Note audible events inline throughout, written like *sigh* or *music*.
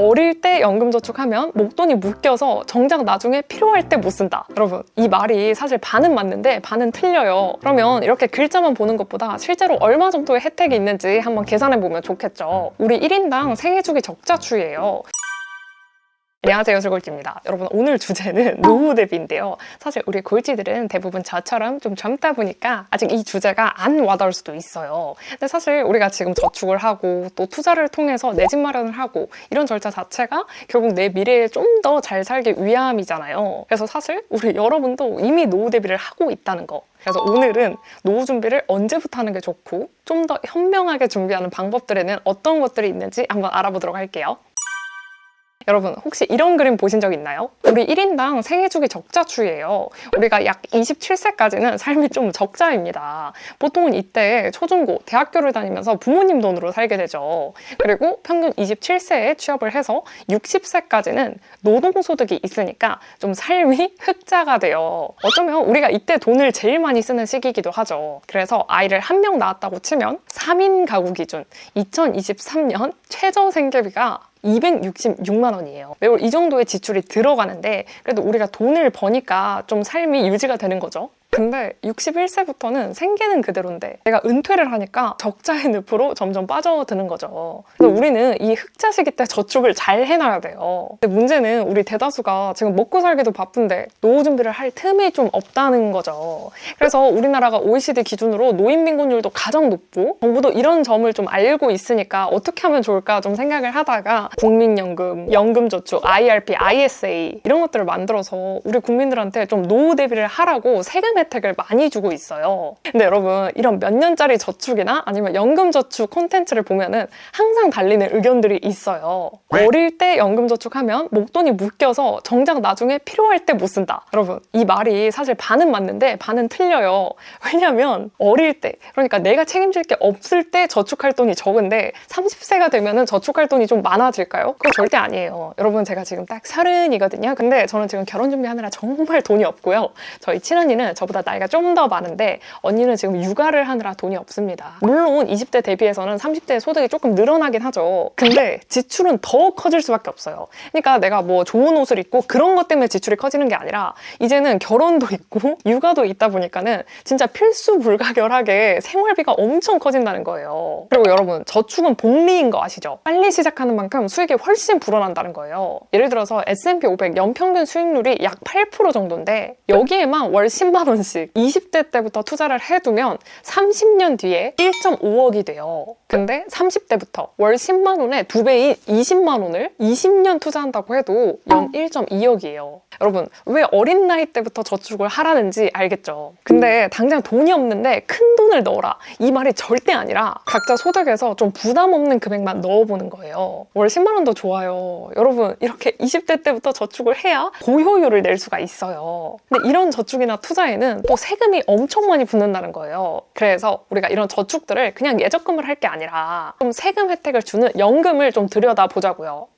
어릴 때 연금저축하면 목돈이 묶여서 정작 나중에 필요할 때 못 쓴다. 여러분, 이 말이 사실 반은 맞는데 반은 틀려요. 그러면 이렇게 글자만 보는 것보다 실제로 얼마 정도의 혜택이 있는지 한번 계산해 보면 좋겠죠. 우리 1인당 생애주기 적자추예요. 안녕하세요 술골지입니다. 여러분 오늘 주제는 *laughs* 노후 대비인데요. 사실 우리 골지들은 대부분 저처럼 좀 젊다 보니까 아직 이 주제가 안 와닿을 수도 있어요. 근데 사실 우리가 지금 저축을 하고 또 투자를 통해서 내 집 마련을 하고 이런 절차 자체가 결국 내 미래에 좀 더 잘 살기 위함이잖아요. 그래서 사실 우리 여러분도 이미 노후 대비를 하고 있다는 거. 그래서 오늘은 노후 준비를 언제부터 하는 게 좋고 좀 더 현명하게 준비하는 방법들에는 어떤 것들이 있는지 한번 알아보도록 할게요 여러분 혹시 이런 그림 보신 적 있나요? 우리 1인당 생애주기 적자추예요. 우리가 약 27세까지는 삶이 좀 적자입니다. 보통은 이때 초중고, 대학교를 다니면서 부모님 돈으로 살게 되죠. 그리고 평균 27세에 취업을 해서 60세까지는 노동소득이 있으니까 좀 삶이 *laughs* 흑자가 돼요. 어쩌면 우리가 이때 돈을 제일 많이 쓰는 시기이기도 하죠. 그래서 아이를 한 명 낳았다고 치면 3인 가구 기준 2023년 최저 생계비가 266만 원이에요. 매월 이 정도의 지출이 들어가는데 그래도 우리가 돈을 버니까 좀 삶이 유지가 되는 거죠. 근데 61세부터는 생계는 그대로인데 내가 은퇴를 하니까 적자의 늪으로 점점 빠져드는 거죠. 그래서 우리는 이 흑자 시기 때 저축을 잘 해놔야 돼요. 근데 문제는 우리 대다수가 지금 먹고 살기도 바쁜데 노후 준비를 할 틈이 좀 없다는 거죠. 그래서 우리나라가 OECD 기준으로 노인 빈곤율도 가장 높고 정부도 이런 점을 좀 알고 있으니까 어떻게 하면 좋을까 좀 생각을 하다가 국민연금, 연금저축, IRP, ISA 이런 것들을 만들어서 우리 국민들한테 좀 노후 대비를 하라고 세금 혜택을 많이 주고 있어요. 근데 여러분 이런 몇 년짜리 저축이나 아니면 연금저축 콘텐츠를 보면은 항상 달리는 의견들이 있어요. 어릴 때 연금저축하면 목돈이 묶여서 정작 나중에 필요할 때 못 쓴다. 여러분 이 말이 사실 반은 맞는데 반은 틀려요. 왜냐면 어릴 때 그러니까 내가 책임질 게 없을 때 저축할 돈이 적은데 30세가 되면은 저축할 돈이 좀 많아질까요? 그거 절대 아니에요. 여러분 제가 지금 딱 서른이거든요. 근데 저는 지금 결혼 준비하느라 정말 돈이 없고요. 저희 친언니는 저 보다 나이가 좀 더 많은데 언니는 지금 육아를 하느라 돈이 없습니다. 물론 20대 대비해서는 30대 소득이 조금 늘어나긴 하죠. 근데 지출은 더 커질 수밖에 없어요. 그러니까 내가 뭐 좋은 옷을 입고 그런 것 때문에 지출이 커지는 게 아니라 이제는 결혼도 있고 육아도 있다 보니까는 진짜 필수 불가결하게 생활비가 엄청 커진다는 거예요. 그리고 여러분 저축은 복리인 거 아시죠? 빨리 시작하는 만큼 수익이 훨씬 불어난다는 거예요. 예를 들어서 S&P 500 연평균 수익률이 약 8% 정도인데 여기에만 월 10만 원씩 20대 때부터 투자를 해두면 30년 뒤에 1.5억이 돼요. 근데 30대부터 월 10만 원에 두 배인 20만 원을 20년 투자한다고 해도 연 1.2억이에요. 여러분 왜 어린 나이 때부터 저축을 하라는지 알겠죠? 근데 당장 돈이 없는데 큰 돈을 넣어라 이 말이 절대 아니라 각자 소득에서 좀 부담 없는 금액만 넣어보는 거예요. 월 10만 원도 좋아요. 여러분 이렇게 20대 때부터 저축을 해야 고효율을 낼 수가 있어요. 근데 이런 저축이나 투자에는 또 세금이 엄청 많이 붙는다는 거예요. 그래서 우리가 이런 저축들을 그냥 예적금을 할 게 아니라 좀 세금 혜택을 주는 연금을 좀 들여다 보자고요.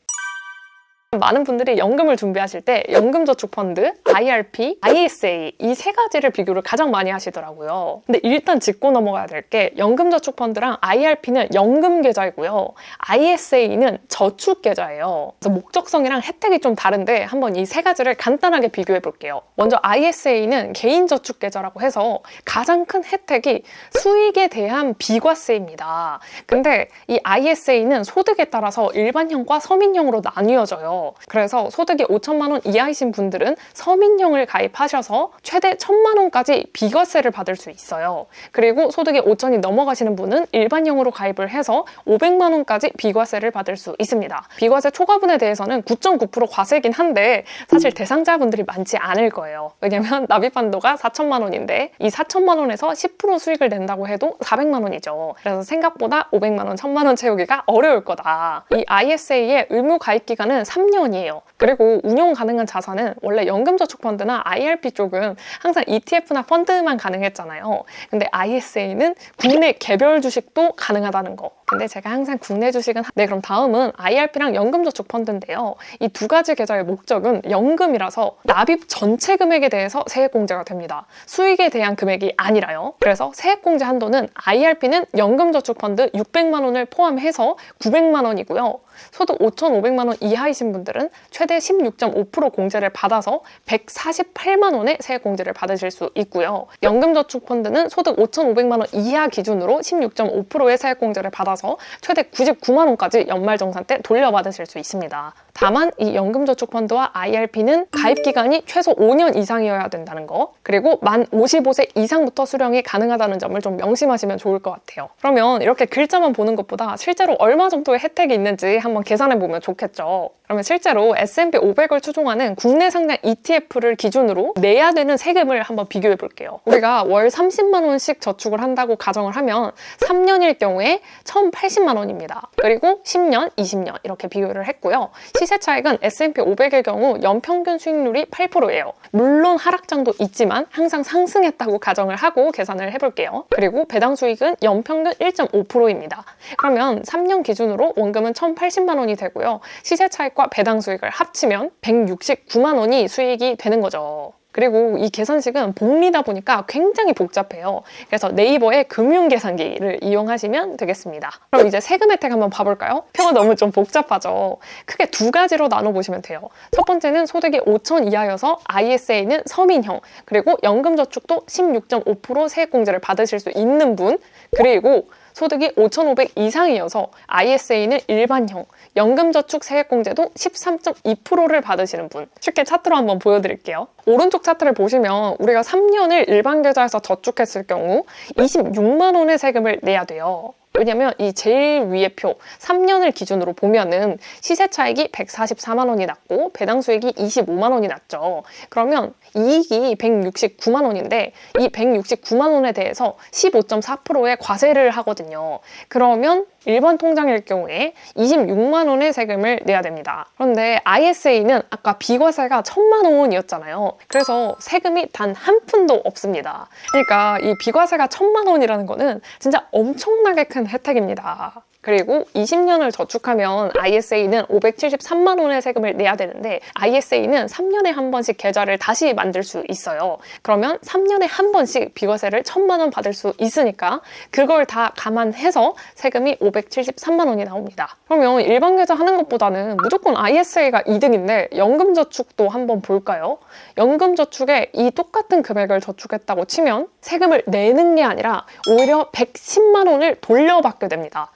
많은 분들이 연금을 준비하실 때 연금저축펀드, IRP, ISA 이 세 가지를 비교를 가장 많이 하시더라고요. 근데 일단 짚고 넘어가야 될 게 연금저축펀드랑 IRP는 연금 계좌이고요. ISA는 저축 계좌예요. 그래서 목적성이랑 혜택이 좀 다른데 한번 이 세 가지를 간단하게 비교해 볼게요. 먼저 ISA는 개인저축 계좌라고 해서 가장 큰 혜택이 수익에 대한 비과세입니다. 근데 이 ISA는 소득에 따라서 일반형과 서민형으로 나뉘어져요. 그래서 소득이 5천만 원 이하이신 분들은 서민형을 가입하셔서 최대 1천만 원까지 비과세를 받을 수 있어요. 그리고 소득이 5천이 넘어가시는 분은 일반형으로 가입을 해서 500만 원까지 비과세를 받을 수 있습니다. 비과세 초과분에 대해서는 9.9% 과세긴 한데 사실 대상자분들이 많지 않을 거예요. 왜냐면 납입 한도가 4천만 원인데 이 4천만 원에서 10% 수익을 낸다고 해도 400만 원이죠. 그래서 생각보다 500만 원, 1000만 원 채우기가 어려울 거다. 이 ISA의 의무 가입 기간은 3년 이에요. 그리고 운용 가능한 자산은 원래 연금저축펀드나 IRP 쪽은 항상 ETF나 펀드만 가능했잖아요. 근데 ISA는 국내 개별 주식도 가능하다는 거. 근데 제가 항상 국내 주식은 네 그럼 다음은 IRP랑 연금저축 펀드인데요. 이 두 가지 계좌의 목적은 연금이라서 납입 전체 금액에 대해서 세액공제가 됩니다. 수익에 대한 금액이 아니라요. 그래서 세액공제 한도는 IRP는 연금저축펀드 600만 원을 포함해서 900만 원이고요. 소득 5,500만 원 이하이신 분들은 최대 16.5% 공제를 받아서 148만 원의 세액 공제를 받으실 수 있고요. 연금저축펀드는 소득 5,500만 원 이하 기준으로 16.5%의 세액 공제를 받아 서 최대 99만 원까지 연말정산 때 돌려받으실 수 있습니다. 다만 이 연금저축펀드와 IRP는 가입 기간이 최소 5년 이상이어야 된다는 거 그리고 만 55세 이상부터 수령이 가능하다는 점을 좀 명심하시면 좋을 것 같아요. 그러면 이렇게 글자만 보는 것보다 실제로 얼마 정도의 혜택이 있는지 한번 계산해 보면 좋겠죠. 그러면 실제로 S&P 500을 추종하는 국내 상장 ETF를 기준으로 내야 되는 세금을 한번 비교해 볼게요. 우리가 월 30만 원씩 저축을 한다고 가정을 하면 3년일 경우에 1,080만 원입니다. 그리고 10년, 20년 이렇게 비교를 했고요. 시세 차익은 S&P 500의 경우 연평균 수익률이 8%예요. 물론 하락장도 있지만 항상 상승했다고 가정을 하고 계산을 해볼게요. 그리고 배당 수익은 연평균 1.5%입니다. 그러면 3년 기준으로 원금은 1,080만 원이 되고요. 시세 차익과 배당 수익을 합치면 169만 원이 수익이 되는 거죠. 그리고 이 계산식은 복리다 보니까 굉장히 복잡해요. 그래서 네이버의 금융계산기를 이용하시면 되겠습니다. 그럼 이제 세금 혜택 한번 봐볼까요? 표가 너무 좀 복잡하죠. 크게 두 가지로 나눠보시면 돼요. 첫 번째는 소득이 5천 이하여서 ISA는 서민형, 그리고 연금저축도 16.5% 세액공제를 받으실 수 있는 분, 그리고 소득이 5,500 이상이어서 ISA는 일반형, 연금저축 세액공제도 13.2%를 받으시는 분. 쉽게 차트로 한번 보여드릴게요. 오른쪽 차트를 보시면 우리가 3년을 일반 계좌에서 저축했을 경우 26만 원의 세금을 내야 돼요. 왜냐면 이 제일 위에 표 3년을 기준으로 보면은 시세 차익이 144만 원이 났고 배당 수익이 25만 원이 났죠. 그러면 이익이 169만 원인데 이 169만 원에 대해서 15.4%의 과세를 하거든요. 그러면 일반 통장일 경우에 26만 원의 세금을 내야 됩니다. 그런데 ISA는 아까 비과세가 1천만 원이었잖아요. 그래서 세금이 단 한 푼도 없습니다. 그러니까 이 비과세가 1천만 원이라는 거는 진짜 엄청나게 큰 혜택입니다. 그리고 20년을 저축하면 ISA는 573만 원의 세금을 내야 되는데 ISA는 3년에 한 번씩 계좌를 다시 만들 수 있어요. 그러면 3년에 한 번씩 비과세를 1000만 원 받을 수 있으니까 그걸 다 감안해서 세금이 573만 원이 나옵니다. 그러면 일반 계좌 하는 것보다는 무조건 ISA가 이득인데 연금저축도 한번 볼까요? 연금저축에 이 똑같은 금액을 저축했다고 치면 세금을 내는 게 아니라 오히려 110만 원을 돌려받게 됩니다.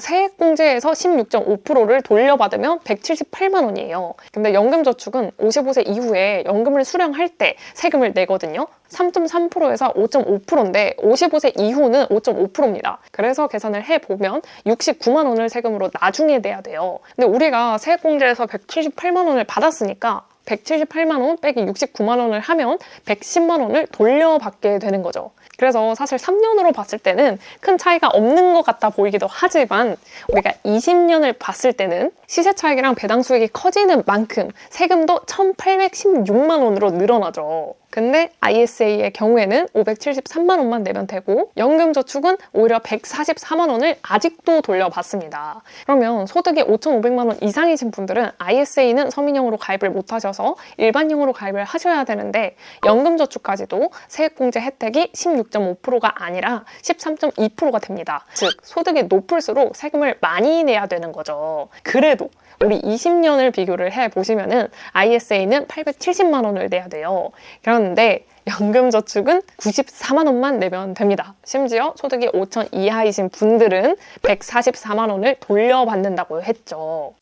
세액공제에서 16.5%를 돌려받으면 178만 원이에요. 근데 연금저축은 55세 이후에 연금을 수령할 때 세금을 내거든요. 3.3%에서 5.5%인데 55세 이후는 5.5%입니다. 그래서 계산을 해보면 69만 원을 세금으로 나중에 내야 돼요. 근데 우리가 세액공제에서 178만 원을 받았으니까 178만 원 빼기 69만 원을 하면 110만 원을 돌려받게 되는 거죠. 그래서 사실 3년으로 봤을 때는 큰 차이가 없는 것 같아 보이기도 하지만 우리가 20년을 봤을 때는 시세 차익이랑 배당 수익이 커지는 만큼 세금도 1,816만 원으로 늘어나죠. 근데 ISA의 경우에는 573만 원만 내면 되고 연금저축은 오히려 144만 원을 아직도 돌려받습니다. 그러면 소득이 5,500만 원 이상이신 분들은 ISA는 서민형으로 가입을 못 하셔서 일반형으로 가입을 하셔야 되는데 연금저축까지도 세액공제 혜택이 16.5%가 아니라 13.2%가 됩니다. 즉 소득이 높을수록 세금을 많이 내야 되는 거죠. 그래도 우리 20년을 비교를 해 보시면은 ISA는 870만 원을 내야 돼요. 그런데 연금저축은 94만 원만 내면 됩니다. 심지어 소득이 5천 이하이신 분들은 144만 원을 돌려받는다고 했죠.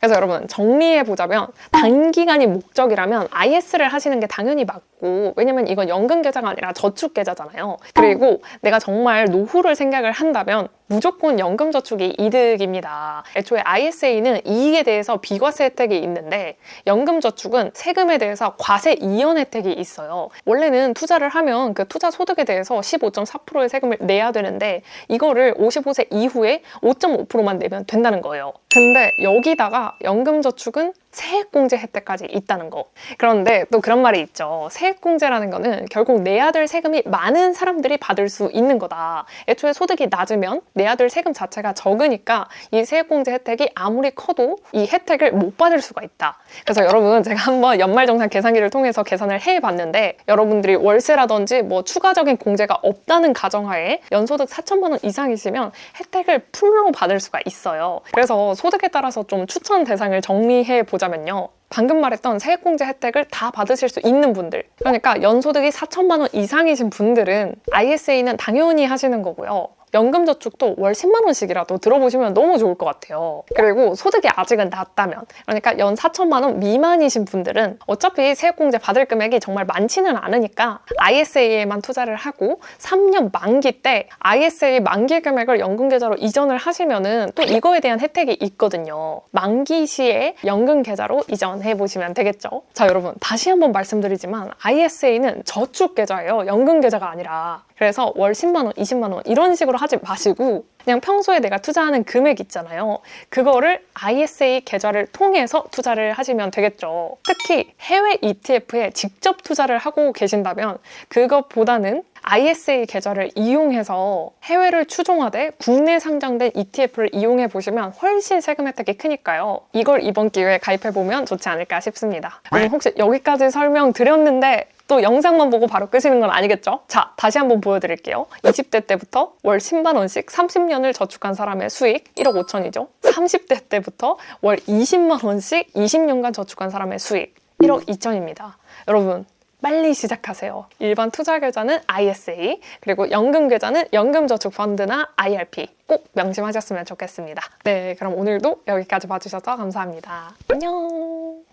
그래서 여러분 정리해 보자면 단기간이 목적이라면 IS를 하시는 게 당연히 맞고 왜냐면 이건 연금 계좌가 아니라 저축 계좌잖아요. 그리고 내가 정말 노후를 생각을 한다면 무조건 연금 저축이 이득입니다. 애초에 ISA는 이익에 대해서 비과세 혜택이 있는데 연금 저축은 세금에 대해서 과세 이연 혜택이 있어요. 원래는 투자를 하면 그 투자 소득에 대해서 15.4%의 세금을 내야 되는데 이거를 55세 이후에 5.5%만 내면 된다는 거예요. 근데 여기다가 연금 저축은 세액공제 혜택까지 있다는 거. 그런데 또 그런 말이 있죠. 세액공제라는 거는 결국 내야 될 세금이 많은 사람들이 받을 수 있는 거다. 애초에 소득이 낮으면 내야 될 세금 자체가 적으니까 이 세액공제 혜택이 아무리 커도 이 혜택을 못 받을 수가 있다. 그래서 여러분 제가 한번 연말정산 계산기를 통해서 계산을 해봤는데 여러분들이 월세라든지 뭐 추가적인 공제가 없다는 가정하에 연소득 4천만 원 이상이시면 혜택을 풀로 받을 수가 있어요. 그래서 소득에 따라서 좀 추천 대상을 정리해 보자 면요. 방금 말했던 세액공제 혜택을 다 받으실 수 있는 분들 그러니까 연소득이 4천만 원 이상이신 분들은 ISA는 당연히 하시는 거고요. 연금저축도 월 10만 원씩이라도 들어보시면 너무 좋을 것 같아요. 그리고 소득이 아직은 낮다면, 그러니까 연 4천만 원 미만이신 분들은 어차피 세액공제 받을 금액이 정말 많지는 않으니까 ISA에만 투자를 하고 3년 만기 때 ISA 만기 금액을 연금계좌로 이전을 하시면은 또 이거에 대한 혜택이 있거든요. 만기 시에 연금계좌로 이전해 보시면 되겠죠. 자, 여러분 다시 한번 말씀드리지만 ISA는 저축 계좌예요. 연금 계좌가 아니라. 그래서 월 10만 원, 20만 원 이런 식으로 하지 마시고 그냥 평소에 내가 투자하는 금액 있잖아요. 그거를 ISA 계좌를 통해서 투자를 하시면 되겠죠. 특히 해외 ETF에 직접 투자를 하고 계신다면 그것보다는 ISA 계좌를 이용해서 해외를 추종하되 국내 상장된 ETF를 이용해 보시면 훨씬 세금 혜택이 크니까요. 이걸 이번 기회에 가입해 보면 좋지 않을까 싶습니다. 음, 혹시 여기까지 설명 드렸는데 또 영상만 보고 바로 끄시는 건 아니겠죠? 자, 다시 한번 보여드릴게요. 20대 때부터 월 10만 원씩 30년을 저축한 사람의 수익 1억 5천이죠. 30대 때부터 월 20만 원씩 20년간 저축한 사람의 수익 1억 2천입니다. 여러분 빨리 시작하세요. 일반 투자 계좌는 ISA, 그리고 연금 계좌는 연금저축펀드나 IRP 꼭 명심하셨으면 좋겠습니다. 네, 그럼 오늘도 여기까지 봐주셔서 감사합니다. 안녕.